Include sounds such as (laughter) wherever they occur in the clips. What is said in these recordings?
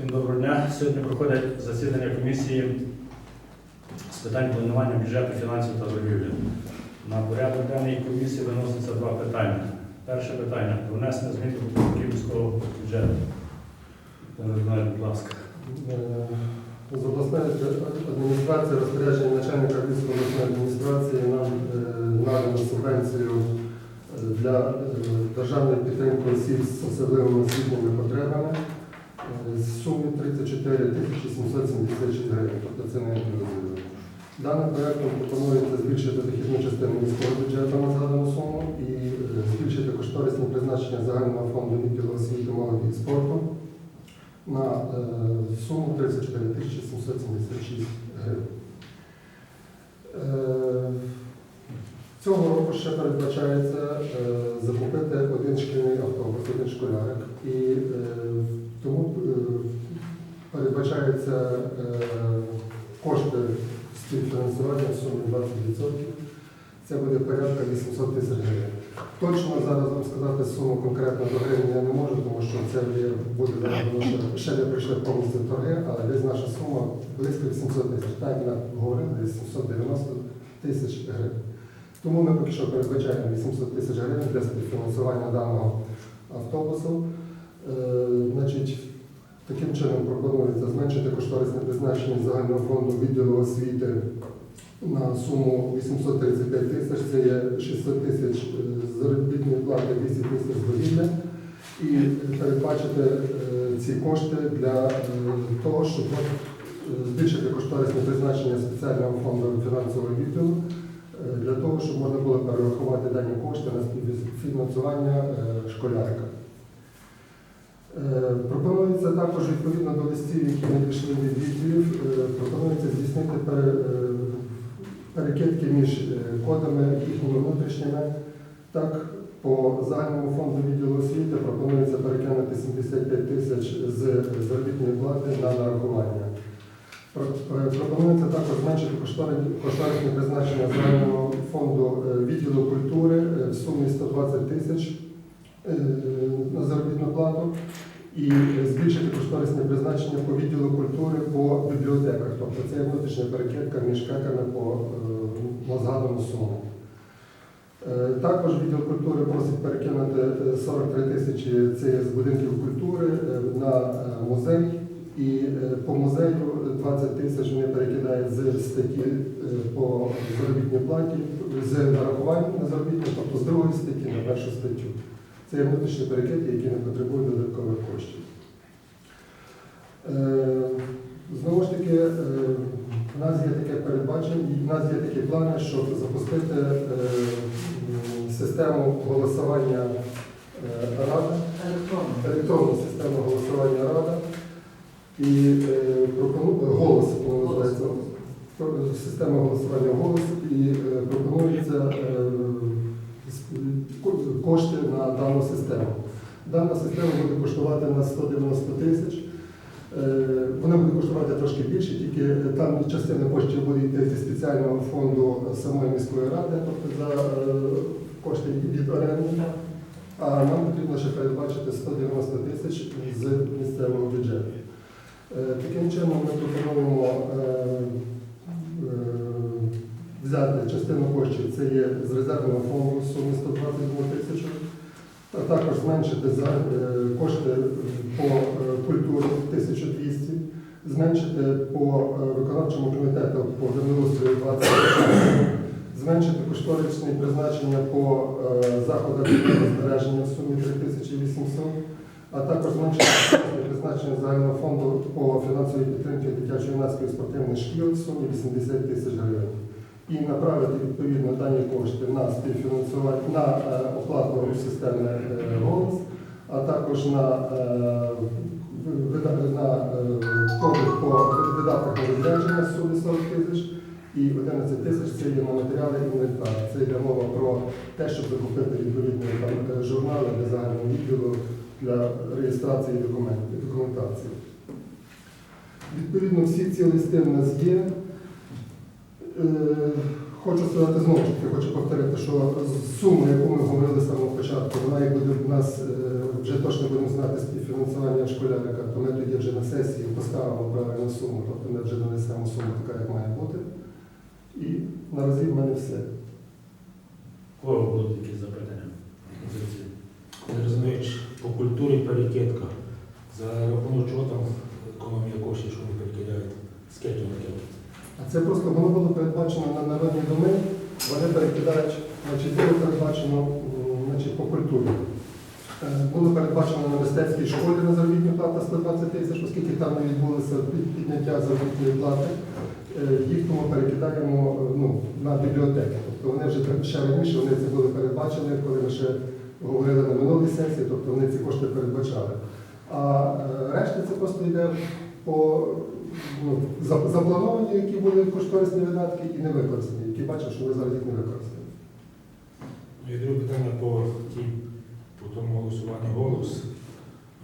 Всім доброго дня. Сьогодні проходить засідання комісії з питань планування бюджету, фінансів та торгівлі. На порядок денний комісії виноситься два питання. Перше питання про внесення змін до показників міського бюджету. Будь ласка. Е, З обласної адміністрації розпорядження начальника Львівської обласної адміністрації нам е, надано субвенцію е, для державної підтримки осіб з особливими освітніми потребами е, з суми 34 тисячі 776 гривень, тобто це не інклюзивно. Даним проектом пропонується збільшити дохідну частину міського бюджету на згадану суму і е, збільшити кошторисне призначення загального фонду відділу освіти, молоді і спорту на е, суму 34 776 гривень. Е, Цього року ще передбачається закупити один шкільний автобус, один школярик. І передбачається е, кошти співфінансування в сумі 20%. Це буде порядка 800 тисяч гривень. Точно зараз вам сказати суму конкретно до гривень я не можу, тому що це буде ще не прийшли повністю торги, але десь наша сума близько 800 тисяч. Так як ми говорили, десь 790 тисяч гривень. Тому ми поки що передбачаємо 800 тисяч гривень для співфінансування даного автобусу. Е, значить, таким чином пропонується зменшити кошторисне призначення загального фонду відділу освіти на суму 835 тисяч, це є 600 тисяч е, заробітної плати, 200 тисяч довілля. І передбачити е, ці кошти для е, того, щоб збільшити кошторисне призначення спеціального фонду фінансового відділу, для того, щоб можна було перерахувати дані кошти на співфінансування школярика. Е, Пропонується також відповідно до листів, які надійшли від відділів, е, пропонується здійснити е, перекидки між е, кодами їхніми внутрішніми. Так, по загальному фонду відділу освіти пропонується перекинути 75 тисяч з заробітної плати на нарахування. Е, Пропонується також зменшити кошторисне призначення загального фонду е, відділу культури е, в сумі 120 тисяч е, на заробітну плату і збільшити кошторисне призначення по відділу культури по бібліотеках. Тобто це внутрішня перекидка між кеками по е, згадану суму. Е, Також відділ культури просить перекинути е, 43 тисячі з будинків культури е, на е, музей. І е, по музею 20 тисяч вони перекидають з статті е, по заробітній платі, з нарахувань на заробітну, тобто з другої статті на першу статтю. Це є внутрішні перекидки, які не потребують додаткових коштів. Е, Знову ж таки, е, в нас є таке передбачення, і в нас є такі плани, щоб запустити е, систему голосування Рада, електронну систему голосування Рада. І голос називається система голосування голос і пропонується кошти на дану систему. Дана система буде коштувати на 190 тисяч. Е, Вона буде коштувати трошки більше, тільки там частина коштів буде йти зі спеціального фонду самої міської ради, тобто за е, кошти від оренди. А нам потрібно ще передбачити 190 тисяч з місцевого бюджету. Е, Таким чином ми пропонуємо взяти частину коштів, це є з резервного фонду в сумі 122 тисячі, а також зменшити е, кошти по е, культурі 1200, зменшити по е, виконавчому комітету по землеустрою 20 тисяч, зменшити кошторисні призначення по заходах збереження в сумі 3800, а також зменшити призначення загального фонду по фінансовій підтримці дитячо-юнацької спортивних шкіл в сумі 80 тисяч гривень. І направити відповідно дані кошти на співфінансування на е, оплату системи е, голос, а також на, е, е, по видатках на відрядження в сумі 40 тисяч і 11 тисяч це є на матеріали інвентар. Це йде мова про те, щоб закупити відповідні там, журнали для загального відділу для реєстрації документації. Відповідно, всі ці листи в нас є. Е, Хочу сказати знову ж таки, хочу повторити, що сума, яку ми говорили з самого початку, вона як буде в нас е, вже точно будемо знати співфінансування школярика, то ми тоді вже на сесії поставимо правильну суму, тобто ми вже донесемо суму така, як має бути. І наразі в мене все. Кого будуть якісь запитання? Позиції? Не розумієш, по культурі перекидка. За рахунок чого там економія коштів, що вони перекидають? Скільки вони кидають? А це просто воно було передбачено на народні доми, вони перекидають, значить, було передбачено значить, по культурі. Е, Було передбачено на мистецькій школі на заробітну плату 120 тисяч, оскільки там не відбулося підняття заробітної плати. Е, Їх тому перекидаємо е, ну, на бібліотеки. Тобто вони вже ще раніше вони це були передбачені, коли ми ще говорили на минулій сесії, тобто вони ці кошти передбачали. А решта це просто йде по ну, заплановані, які були кошторисні видатки, і не використані, які бачимо, що ми зараз їх не використаємо. Ну, друге питання по тій, по тому голосуванню голос.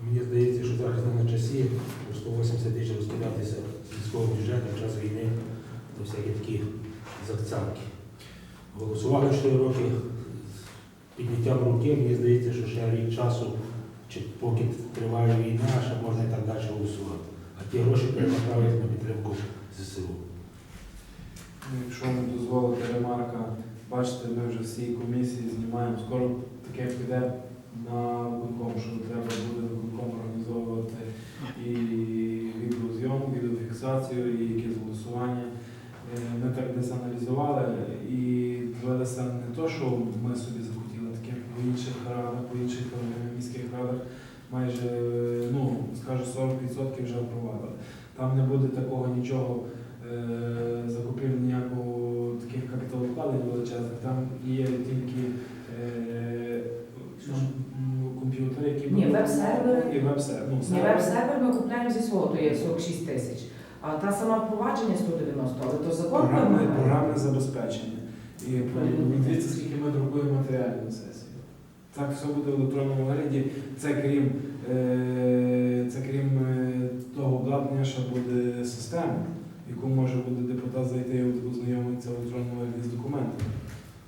Мені здається, що зараз не на часі 180 тисяч розкидатися з військового бюджету в час війни та всякі такі закцянки. Голосували 4 роки з підняттям руки, мені здається, що ще рік часу, чи поки триває війна, ще можна і так далі голосувати. А ті гроші перенаправити на підтримку ЗСУ. Ну, Якщо не дозволите ремарка, бачите, ми вже всі комісії знімаємо. Скоро таке піде на виконком, що треба буде виконком організовувати і відеозйомку, відеофіксацію, і якесь голосування. Е, Ми так десь аналізували і дивилися не то, що ми собі захотіли таке по інших радах, по інших е, міських радах. Майже, скажу, 40% вже впровадили. Там не буде такого нічого е, закупівлі ніякого таких капіталовкладень величезних. Там є тільки е, м, комп'ютери, які Ні, веб-сервери. і веб-сервер. Ну, Ні, сервер. веб-сервер ми купляємо зі свого, то є 46 тисяч. А та сама впровадження 190, але то закон Програмне, вимагає. програмне забезпечення. І дивіться, скільки ми друкуємо матеріалів на сесії. Так все буде в електронному вигляді. Це крім, е, це крім е, того обладнання, що буде система, в яку може буде депутат зайти і ознайомитися в електронному вигляді з документами.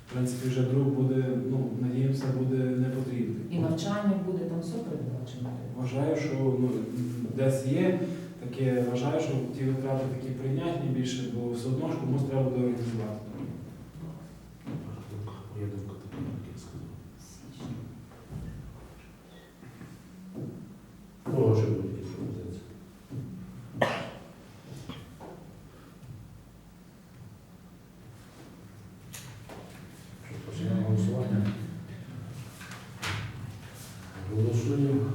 В принципі, вже друк буде, ну, надіємося, буде не потрібний. І навчання буде там все передбачено. Вважаю, що ну, десь є таке, вважаю, що ті витрати такі прийнятні більше, бо все одно ж комусь треба буде організувати. Моя думка, моя думка така, як я сказав. У Кого ще будуть якісь пропозиції? Що, Починаємо голосування. Голосуємо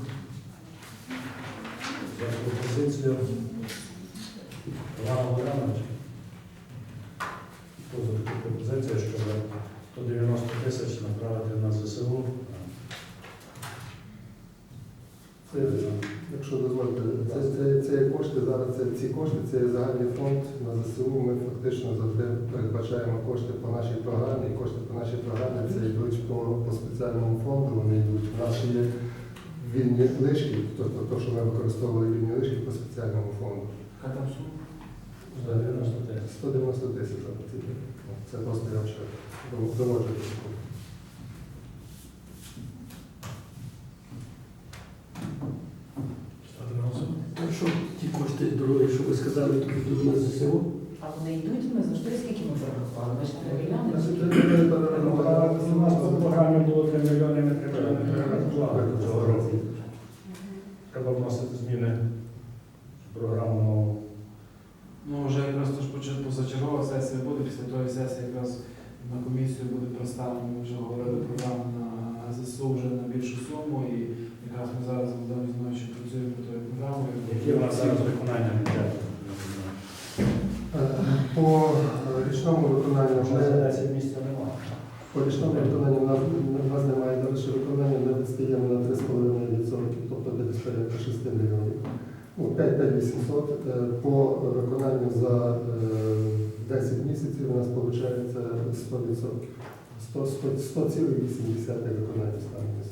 за пропозицію Івана Богдановича. Хто за таку пропозицію, щоб 190 тисяч направити на ЗСУ? Це, якщо це, це, це кошти, зараз це, ці кошти, це є загальний фонд на ЗСУ. Ми фактично завжди передбачаємо кошти по нашій програмі, і кошти по нашій програмі це йдуть по, по спеціальному фонду, вони йдуть. У нас ще є вільні лишки, тобто то, що ми використовували вільні лишки по спеціальному фонду. Яка там сума? 190 тисяч. 190 тисяч. це- Це просто я вже доводжу. Ставте на голосування. То що ті кошти дороги, що ви сказали, то підуть на ЗСУ? А вони йдуть, ми завжди скільки ми перерахували? Ми ж 3 мільйони. У нас по програмі було 3 мільйони, ми 3 мільйони перерахували цього року. Треба вносити зміни в програму нову. Ну, вже якраз то ж позачергова сесія буде, після тої сесії якраз на комісію буде представлено, ми вже говорили програму на ЗСУ вже на більшу суму, і якраз ми зараз з Богданом Зіновичем працюємо над тою програмою. Які у нас зараз виконання бюджету? Е, По е, річному виконанню Вже ми 10 місяців немає. По річному виконанню в нас, немає далі виконання, ми відстаємо на 3,5%, тобто десь порядка 6 мільйонів. Ну, 5-800. Е, По виконанню за е, 10 місяців у нас виходить 100%. 100, 100, 100,8 виконання станом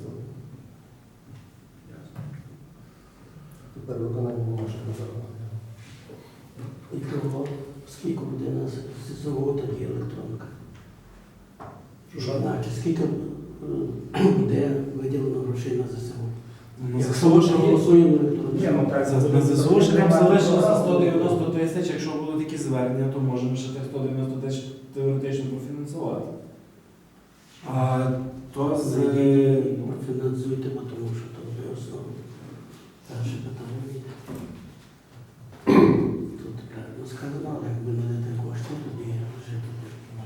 на сьогодні. Тепер виконання. І того, скільки буде на ЗСУ, тоді електронка. Значить, скільки е, (clears throat) буде виділено грошей на ЗСУ? Ну, Якщо ЗСУ ми голосуємо електронно. ну На ЗСУ ще Немає залишилося 190 тисяч, якщо будуть такі звернення, то можемо ще тих 190 тисяч теоретично профінансувати. А то з... Профінансуйте, бо тому що то буде основа. Перше питання йде. Тут правильно сказано, але якби не дати кошти, тоді вже тут.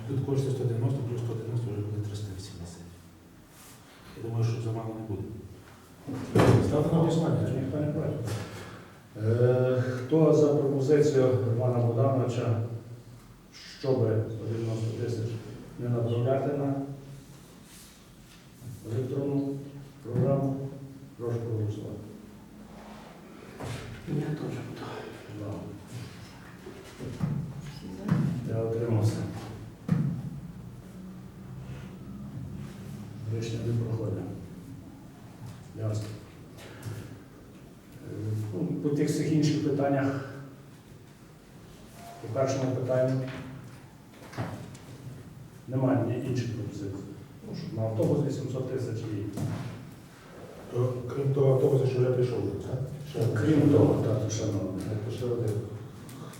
Тут кошти 190 плюс 190 вже буде 380. Я думаю, що замало не буде. Ставте на голосування. Ніхто не проти. Е, Хто за пропозицію Романа Богдановича, щоб 190 тисяч не направляти на електронну програму? Прошу проголосувати. Я теж буду. За. Я отримався. Рішення не проходить. Ясно. Е, ну, По тих всіх інших питаннях. По першому питанню. Немає інших пропозицій. Ну, щоб на автобус 800 тисяч і. То, крім того автобуса, що вже прийшов, так? Крім того, так, то ще на одне. То ще один.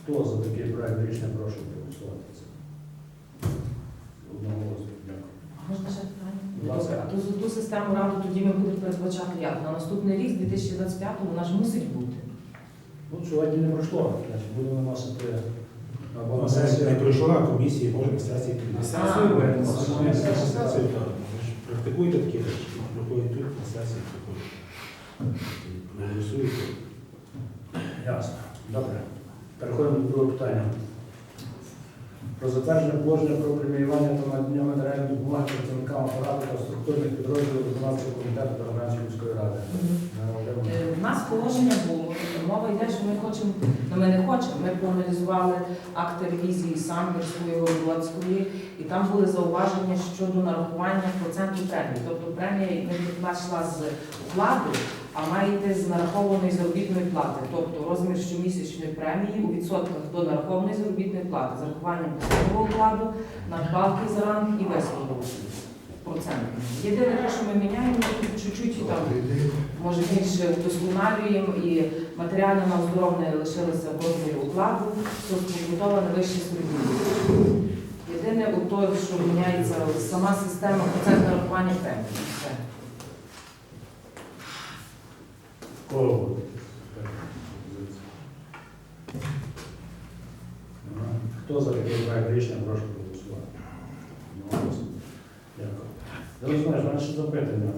Хто за такий проект рішення прошу проголосувати? Одного голосу. Дякую. Можна ще питання? Будь ласка. Ту, ту систему раду тоді ми будемо передбачати як? На наступний рік, 2025 вона ж мусить бути. Ну, сьогодні не пройшло, значить будемо виносити або на На сесії сесію. не пройшла комісії, може на сесії На сесію А. На сесію, так. Ви ж Практикуйте такі речі. Проходять тут, на сесії приходять. Голосуєте. Ясно. Добре. Переходимо до другого питання. Про затвердження положення про преміювання та надання матеріальної допомоги працівникам апарату та структурних підрозділів виконавчого комітету Тарганської міської ради. Володимирівна. Е, нас положення було, мова йде, що ми хочемо, ну ми не хочемо, ми проаналізували акти ревізії Самбірської, Городоцької, і там були зауваження щодо нарахування проценту премії. Тобто премія не йшла з вкладу, а має йти з нарахованої заробітної плати. Тобто розмір щомісячної премії у відсотках до нарахованої заробітної плати, з рахуванням посадового окладу, надбавки за ранг і вислову проценту. Єдине, те, що ми міняємо, тут чуть-чуть там може більше вдосконалюємо і матеріально на оздоровлення лишилося в розмірі укладу, що побудовано вище середньо. Єдине у той, що міняється сама система процентного рахування премії. Хто за такий проект рішення, прошу проголосувати. Дякую. Знаєш, в мене ще запитання.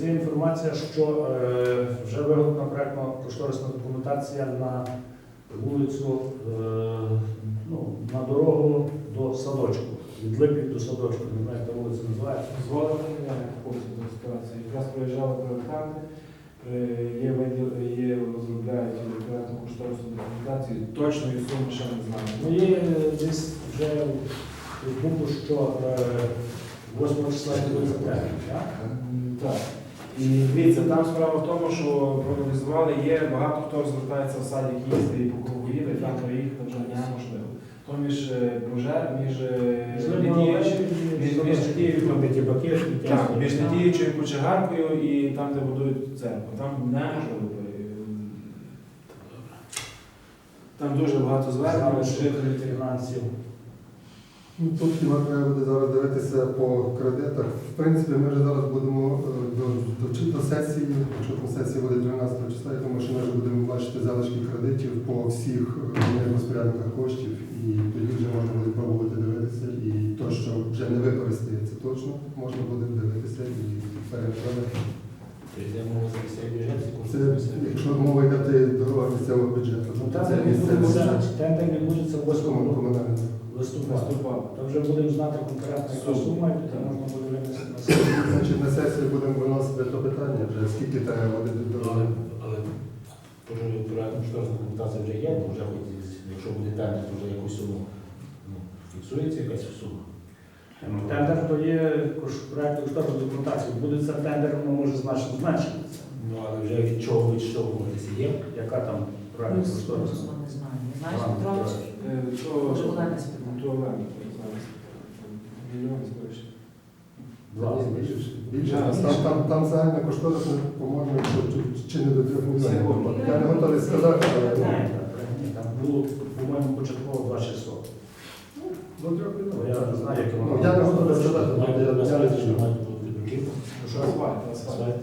Є інформація, що е, вже виготовлена проектно-кошторисна документація на вулицю, е, ну, на дорогу до садочку. Від Липів до садочку, не знаю, як та вулиця називається. Дозволити я не до ситуації. Якраз приїжджали проєктанти, є виділ, є розробляють проєктну кошторисну документацію. Точної суми ще не знаю. Ну, є е, десь вже в букву, що е, 8 числа буде так? Так. І дивіться, там справа в тому, що проаналізували, є багато хто звертається в садик їсти і по кругу їде, там проїхати вже неможливо. То між е, між е, недіючим, між- між недіючою кочегаркою і там, де будують церкву. Там неможливо. Там дуже багато звернень жителів. фінансів. Ну, Тут хіба треба буде зараз дивитися по кредитах. В принципі, ми вже зараз будемо е, до, до, чи- до сесії, якщо там сесія буде 12 числа, я думаю, що ми вже залишки кредитів по всіх е, розпорядниках коштів, і тоді вже можна буде пробувати дивитися. І то, що вже не використається точно, можна буде дивитися і місцевий бюджет, Це якщо мова йде до місцевого бюджету, Ну, то це місцевий бюджет. тендер відбудеться 8 Комунальний. листопада. Листопада. То вже будемо знати конкретно, яка сума, і тоді можна буде винести на (coughs) сесію. Значить, на сесію будемо виносити то питання, вже скільки треба буде Але, дороги. Але проєктна кошторисна документація вже є, бо вже якщо буде тендер, то вже якусь суму ну, фіксується якась сума. Ну, Тендер то є кош- проект кошторисної документації. Буде це тендер, воно може значно зменшитися. Ну, але вже від чого відштовхуватися є. Яка там проект Плюс кошторисна? не знаю. Не знаєш, Петрович? Е, то- Може, Олена спитає. То Олена. Два. Більше, більше. Да, Там, там, там загальна кошторисна, по-моєму, чи- не до трьох мільйонів. Я не готовий сказати, але Там було, по-моєму, початково 2600. до трьох мільйонів. я не знаю, як Ну, воно. я не готовий сказати, бо я- я не знаю. Асфальт, асфальт.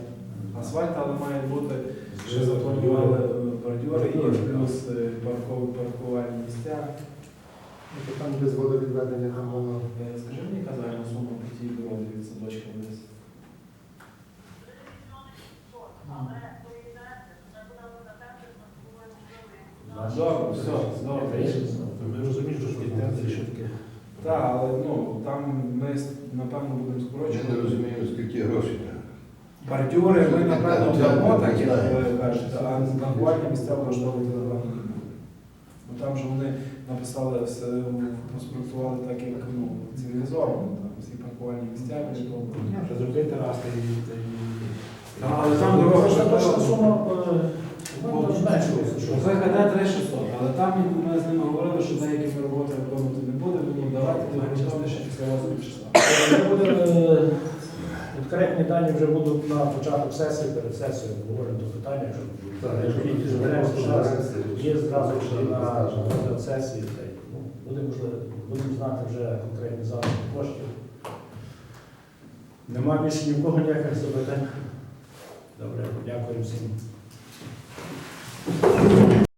Асфальт, але має бути, ще запланували бордюри і плюс е, паркувальні місця. Ну, Там без водовідведення там воно. Е, Скажи мені казальну суму по дорозі від садочка вниз. Добре, все, добре. Ми розуміємо, що тендер, що таке. Так, але ну там ми напевно будемо Я скорочувати. не розумію, скільки грошей. Бордюри ми напевно дамо, так, так як ви кажете, а нарахування місця влаштовувати напевно не будемо. Бо там же вони написали все, розпроектували так, як ну, цивілізовано, всі паркувальні місця біля того. Ні, зробити раз Та, але там дорога Точна ж точна сума зменшилася. що- 3600, але там ми з ними говорили, що деякі роботи виконувати не будемо, тому давайте договорити ще після 8 числа. Конкретні дані вже будуть на початок сесії, перед сесією обговоримо до питання, буде можливість, Є зразу на сесії. ну, Будемо знати вже конкретні залишки коштів. Нема більше ні в кого ніяких запитань. Добре, дякую всім.